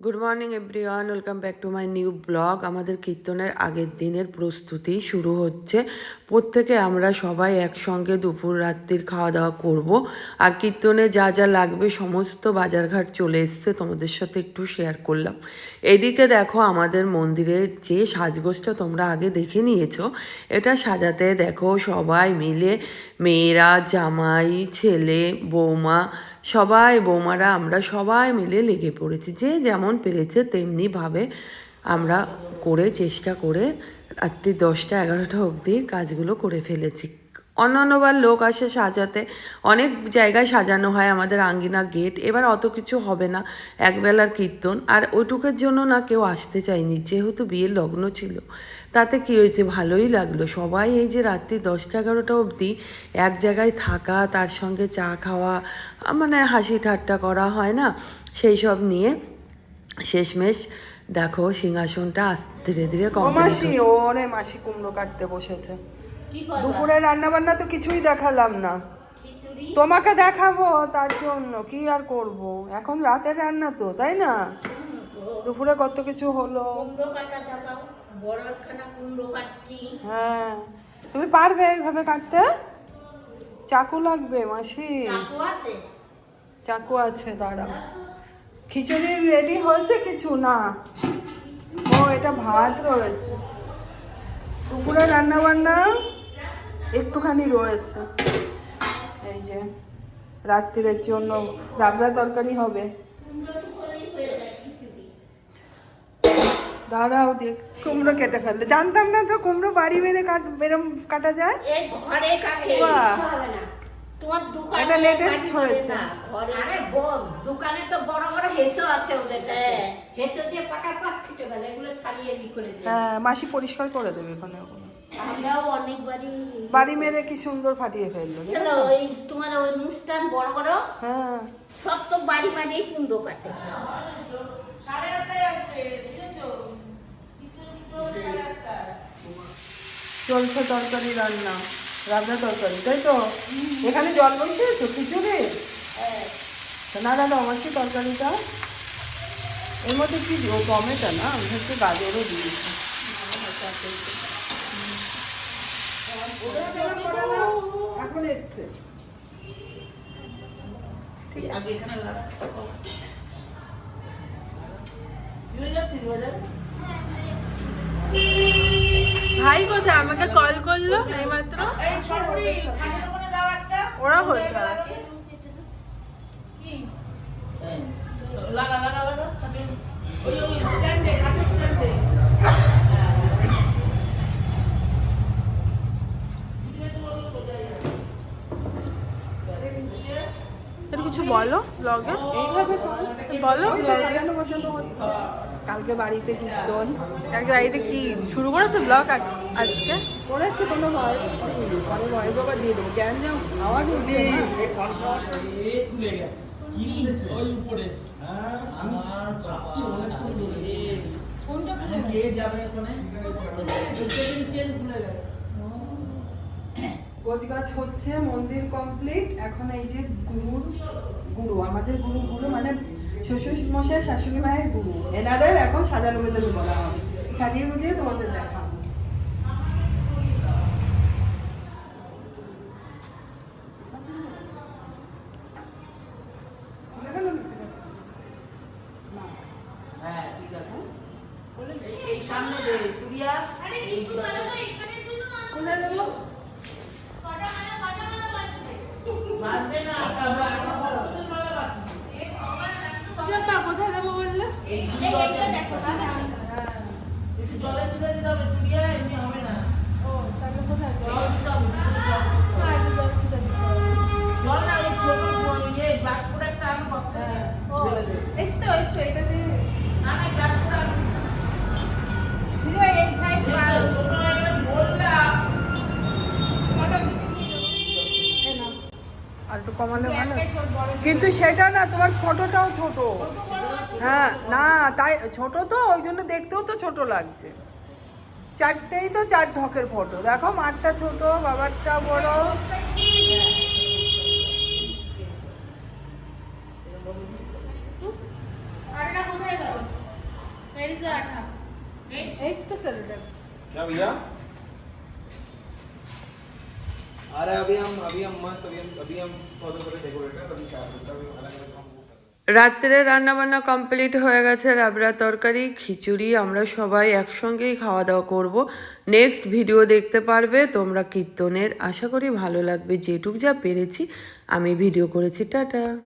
Good morning everyone welcome back to my new blog আমাদের কীর্তনের আগের দিনের প্রস্তুতি শুরু হচ্ছে। প্রত্যেকে আমরা সবাই একসঙ্গে দুপুর রাত্রির খাওয়া দাওয়া করব। আর কীর্তনে যা যা লাগবে, সমস্ত বাজারঘাট চলে এসছে। তোমাদের সাথে একটু শেয়ার করলাম। এদিকে দেখো, আমাদের মন্দিরে যে সাজগোজটা তোমরা আগে দেখে নিয়েছো, এটা সাজাতে দেখো সবাই মিলে। মেয়েরা, জামাই, ছেলে, বৌমা সবাই বৌমারা, আমরা সবাই মিলে লেগে পড়েছি। যে যেমন পেরেছে তেমনিভাবে আমরা করে চেষ্টা করে রাত্রি দশটা এগারোটা অবধি কাজগুলো করে ফেলেছি। অন্যান্যবার লোক আসে সাজাতে, অনেক জায়গায় সাজানো হয় আমাদের আঙ্গিনা গেট, এবার অত কিছু হবে না, একবেলার কীর্তন। আর ওইটুকের জন্য না কেউ আসতে চায়নি, যেহেতু বিয়ের লগ্ন ছিল। তাতে কী হয়েছে? ভালোই লাগল। সবাই এই যে রাত্রি দশটা এগারোটা অবধি এক জায়গায় থাকা তার সঙ্গে চা খাওয়া মানে হাসি ঠাট্টা করা হয় না? সেই সব নিয়ে শেষমেশ দেখো সিংহাসনটা আস্তে ধীরে ধীরে কম মাসি ওরে মাসি কুমড়ো কাটতে বসেছে। দুপুরে রান্না বান্না তো কিছুই দেখালাম না। তোমাকে দেখাবো তার জন্য। কি আর করব? এখন রাতের রান্না তো তাই না? দুপুরে কত কিছু হলো? কুমড়ো কাটা দেখাও বড় একখানা কুমড়ো কাটছি। হ্যাঁ। তুমি পারবে এইভাবে কাটতে? চাকু লাগবে মাসি। চাকু আছে? চাকু আছে দাঁড়া খিচুড়ি রেডি হয়েছে কিছু? না। ও এটা ভাত রয়েছে। দুপুরে রান্না বান্না একটুখানি রয়েছে। এই যে রাত্রিরের জন্য রাবড়া তরকারি হবে। দাঁড়াও দেখছি। কুমড়ো কেটে ফেলতে জানতাম না তো কুমড়ো বাড়ি মেরে কাট বেরম কাটা যায়? ঘরে কাটে। বাহ। হবে না। তোমার দোকানে এটা latest হয়েছে। আরে দোকানে তো বড় বড় হেসো আছে ওদের হ্যাঁ। হেসো দিয়ে পাকা পাক খেতে পারে এগুলো ছাড়িয়ে ই করে হ্যাঁ মাসি পরিষ্কার করে দেবে এখানে ওখানে। আমরাও অনেকবারই বাড়ি মেরে কি সুন্দর ফাটিয়ে ফেলল। ওই তোমার ওই অনুষ্ঠান বড় বড় হ্যাঁ। সব তো বাড়ি বাড়ি কুমড়ো কাটে। চলছে তরকারি রান্না রান্না তরকারি, তাই তো? এখানে জল বসিয়েছো? খিচুড়ি? না দাদা আমার কি তরকারিটা। এর মধ্যে কি টমেটো না? আমি হচ্ছে গাজরও দিয়েছি। এখন এসছে। ঠিক আছে ভাই কোথায়? আমাকে কল করল এইমাত্র ওরা এটা কিছু বলো ব্লগে। বলো সাজানো গোছানো কালকে বাড়িতে কীর্তন। কালকে বাড়িতে কি শুরু করেছ ব্লগ আজকে? করেছে কোনো ভয় বাবা দিয়ে দেবো। আওয়াজ। হচ্ছে, মন্দির কমপ্লিট এখন এই যে গুরুর গুরু, আমাদের গুরু গুরু মানে শ্বশুর মশাই শাশুড়ি মায়ের গুরু। এনাদের এখন সাজানো গোছানো বলা হবে সাজিয়ে গুজিয়ে তোমাদের দেখাবো খুলে গেল নাকি দেখো? না। এই সামনে দে কুড়িয়া বাঁধবে না কোথায় যাব বললে জলে ছেড়ে দিতে হবে চুড়িয়া এমনি হবে না জল না ওই ছোট ইয়ে গ্লাস করে একটা আনো করতে ফেলে দে। এই তো এই তো এটা দিয়ে না না গ্লাস করে আনো এই সাইড ছোট হয়ে গেলে বললাম আর একটু কমালে ভালো। কিন্তু সেটা না তোমার ফটোটাও ছোট। হ্যাঁ না তাই ছোট তো ওই জন্য দেখতেও তো ছোট লাগছে। চারটেই তো চার ঢকের ফটো। দেখো মারটা ছোট বাবারটা বড়। एक तो सेलोटेप क्या भैया अरे अभी हम अभी हम मस्त अभी हम अभी हम थोड़ा थोड़ा डेकोरेटर अभी क्या होता है अभी अलग अलग हम वो कर रहे हैं। রাত্রে রান্নাবান্না কমপ্লিট হয়ে গেছে রাবড়া তরকারি খিচুড়ি আমরা সবাই একসঙ্গেই খাওয়া দাওয়া করব নেক্সট ভিডিও দেখতে পারবে তোমরা কীর্তনের আশা করি ভালো লাগবে যেটুক যা পেরেছি আমি ভিডিও করেছি টাটা